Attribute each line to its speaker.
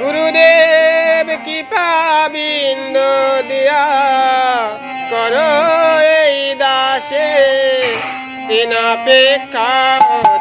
Speaker 1: গুরুদেব কৃপা বিন্দ দিয়া কর এই দাসে তিনাপেক্ষা অতিহীন।